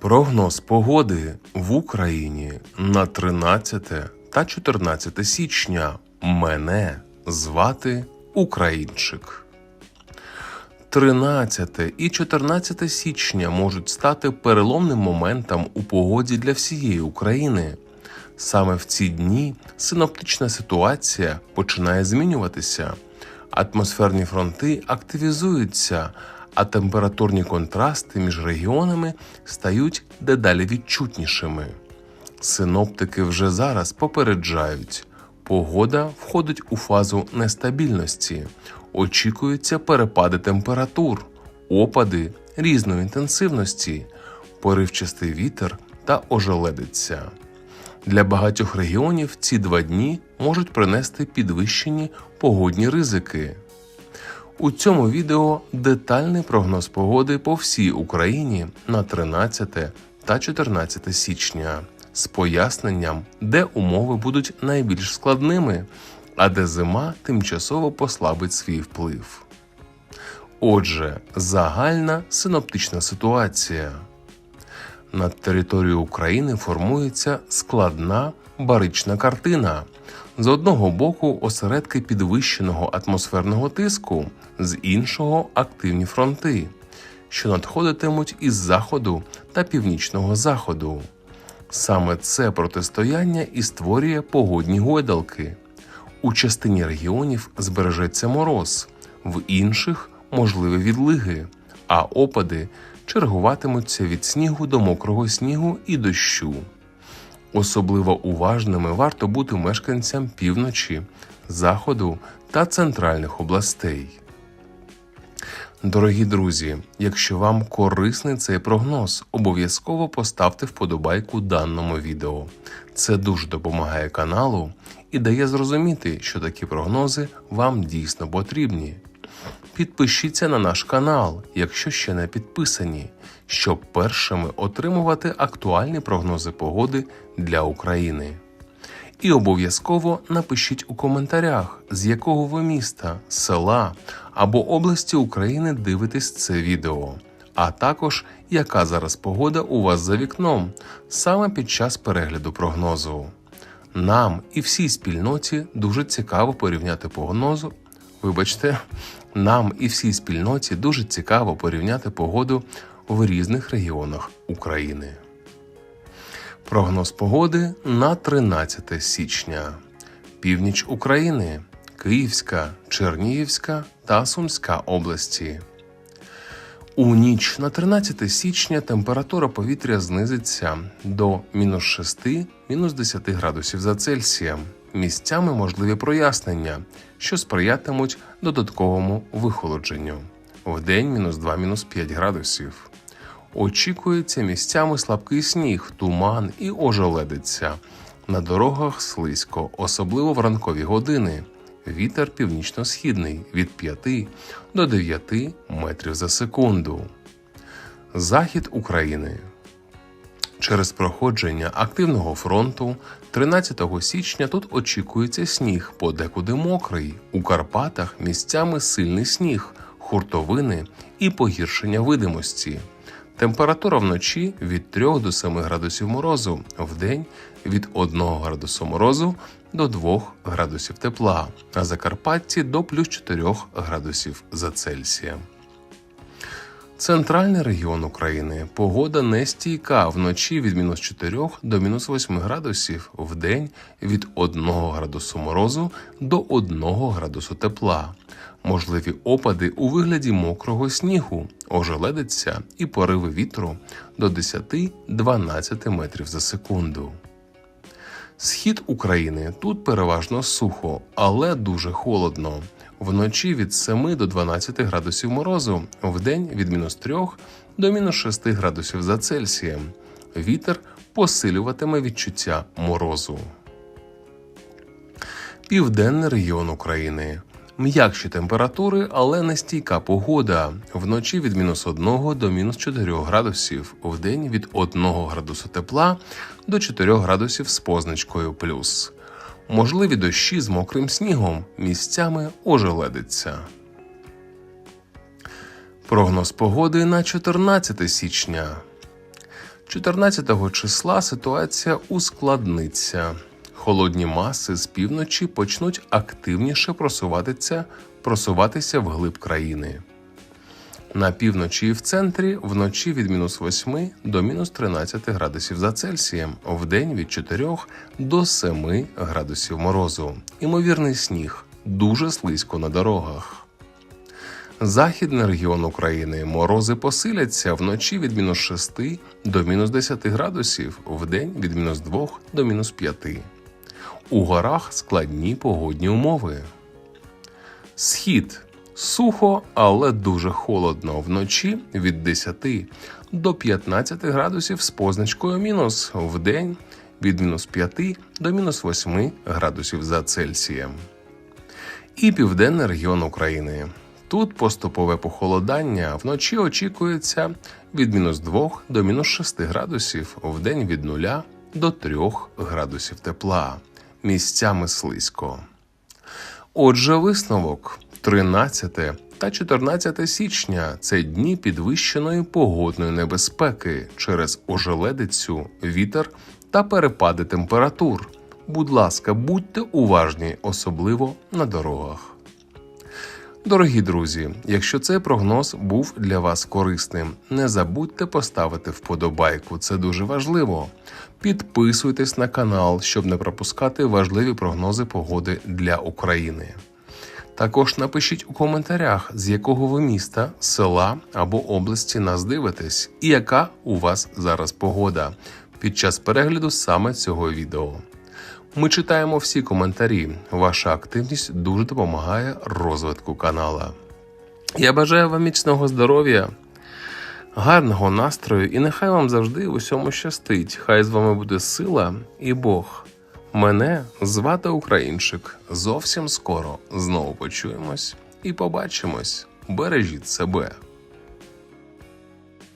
Прогноз погоди в Україні на 13 та 14 січня. Мене звати Українчик. 13 і 14 січня можуть стати переломним моментом у погоді для всієї України. Саме в ці дні синоптична ситуація починає змінюватися, атмосферні фронти активізуються, а температурні контрасти між регіонами стають дедалі відчутнішими. Синоптики вже зараз попереджають, погода входить у фазу нестабільності, очікуються перепади температур, опади різної інтенсивності, поривчастий вітер та ожеледиця. Для багатьох регіонів ці два дні можуть принести підвищені погодні ризики. У цьому відео детальний прогноз погоди по всій Україні на 13 та 14 січня з поясненням, де умови будуть найбільш складними, а де зима тимчасово послабить свій вплив. Отже, загальна синоптична ситуація. Над територією України формується складна барична картина. З одного боку осередки підвищеного атмосферного тиску, з іншого активні фронти, що надходитимуть із заходу та північного заходу. Саме це протистояння і створює погодні гойдалки. У частині регіонів збережеться мороз, в інших можливі відлиги, а опади чергуватимуться від снігу до мокрого снігу і дощу. Особливо уважними варто бути мешканцям півночі, заходу та центральних областей. Дорогі друзі, якщо вам корисний цей прогноз, обов'язково поставте вподобайку даному відео. Це дуже допомагає каналу і дає зрозуміти, що такі прогнози вам дійсно потрібні. Підпишіться на наш канал, якщо ще не підписані, щоб першими отримувати актуальні прогнози погоди для України. І обов'язково напишіть у коментарях, з якого ви міста, села або області України дивитесь це відео, а також яка зараз погода у вас за вікном саме під час перегляду прогнозу. Нам і всій спільноті дуже цікаво порівняти прогнозу. Вибачте, нам і всій спільноті дуже цікаво порівняти погоду в різних регіонах України. Прогноз погоди на 13 січня. Північ України, Київська, Чернігівська та Сумська області. У ніч на 13 січня температура повітря знизиться до мінус 6 мінус 10 градусів за Цельсієм. Місцями можливі прояснення, що сприятимуть додатковому вихолодженню. Вдень мінус 2 мінус 5 градусів. Очікується місцями слабкий сніг, туман і ожеледиця. На дорогах слизько, особливо в ранкові години. Вітер північно-східний від 5 до 9 метрів за секунду. Захід України. Через проходження активного фронту 13 січня тут очікується сніг, подекуди мокрий. У Карпатах місцями сильний сніг, хуртовини і погіршення видимості. Температура вночі від 3 до 7 градусів морозу, вдень від 1 градусу морозу до 2 градусів тепла, а Закарпатті до плюс 4 градусів за Цельсієм. Центральний регіон України погода нестійка вночі від мінус 4 до мінус 8 градусів, вдень від 1 градусу морозу до 1 градусу тепла. Можливі опади у вигляді мокрого снігу, ожеледиться і пориви вітру до 10-12 метрів за секунду. Схід України тут переважно сухо, але дуже холодно. Вночі від 7 до 12 градусів морозу, вдень від мінус 3 до мінус 6 градусів за Цельсієм. Вітер посилюватиме відчуття морозу. Південний регіон України. М'якші температури, але нестійка погода. Вночі від мінус 1 до мінус 4 градусів, вдень від 1 градусу тепла до 4 градусів з позначкою плюс. Можливі дощі з мокрим снігом місцями ожеледиться. Прогноз погоди на 14 січня. 14 числа ситуація ускладниться. Холодні маси з півночі почнуть активніше просуватися, просуватися вглиб країни. На півночі і в центрі вночі від мінус 8 до мінус 13 градусів за Цельсієм, вдень від 4 до 7 градусів морозу. Імовірний сніг дуже слизько на дорогах. Західний регіон України морози посиляться вночі від мінус 6 до мінус 10 градусів, вдень від мінус 2 до мінус 5. У горах складні погодні умови. Схід сухо, але дуже холодно. Вночі від 10 до 15 градусів з позначкою мінус, вдень від мінус 5 до мінус 8 градусів за Цельсієм. І південний регіон України. Тут поступове похолодання вночі очікується від мінус 2 до мінус 6 градусів, вдень від 0 до 3 градусів тепла. Місцями слизько. Отже, висновок 13 та 14 січня це дні підвищеної погодної небезпеки через ожеледицю, вітер та перепади температур. Будь ласка, будьте уважні, особливо на дорогах. Дорогі друзі, якщо цей прогноз був для вас корисним, не забудьте поставити вподобайку, це дуже важливо. Підписуйтесь на канал, щоб не пропускати важливі прогнози погоди для України. Також напишіть у коментарях, з якого ви міста, села або області нас дивитесь, і яка у вас зараз погода під час перегляду саме цього відео. Ми читаємо всі коментарі. Ваша активність дуже допомагає розвитку канала. Я бажаю вам міцного здоров'я, гарного настрою і нехай вам завжди в усьому щастить. Хай з вами буде сила і Бог. Мене звати Українчик. Зовсім скоро знову почуємось і побачимось. Бережіть себе.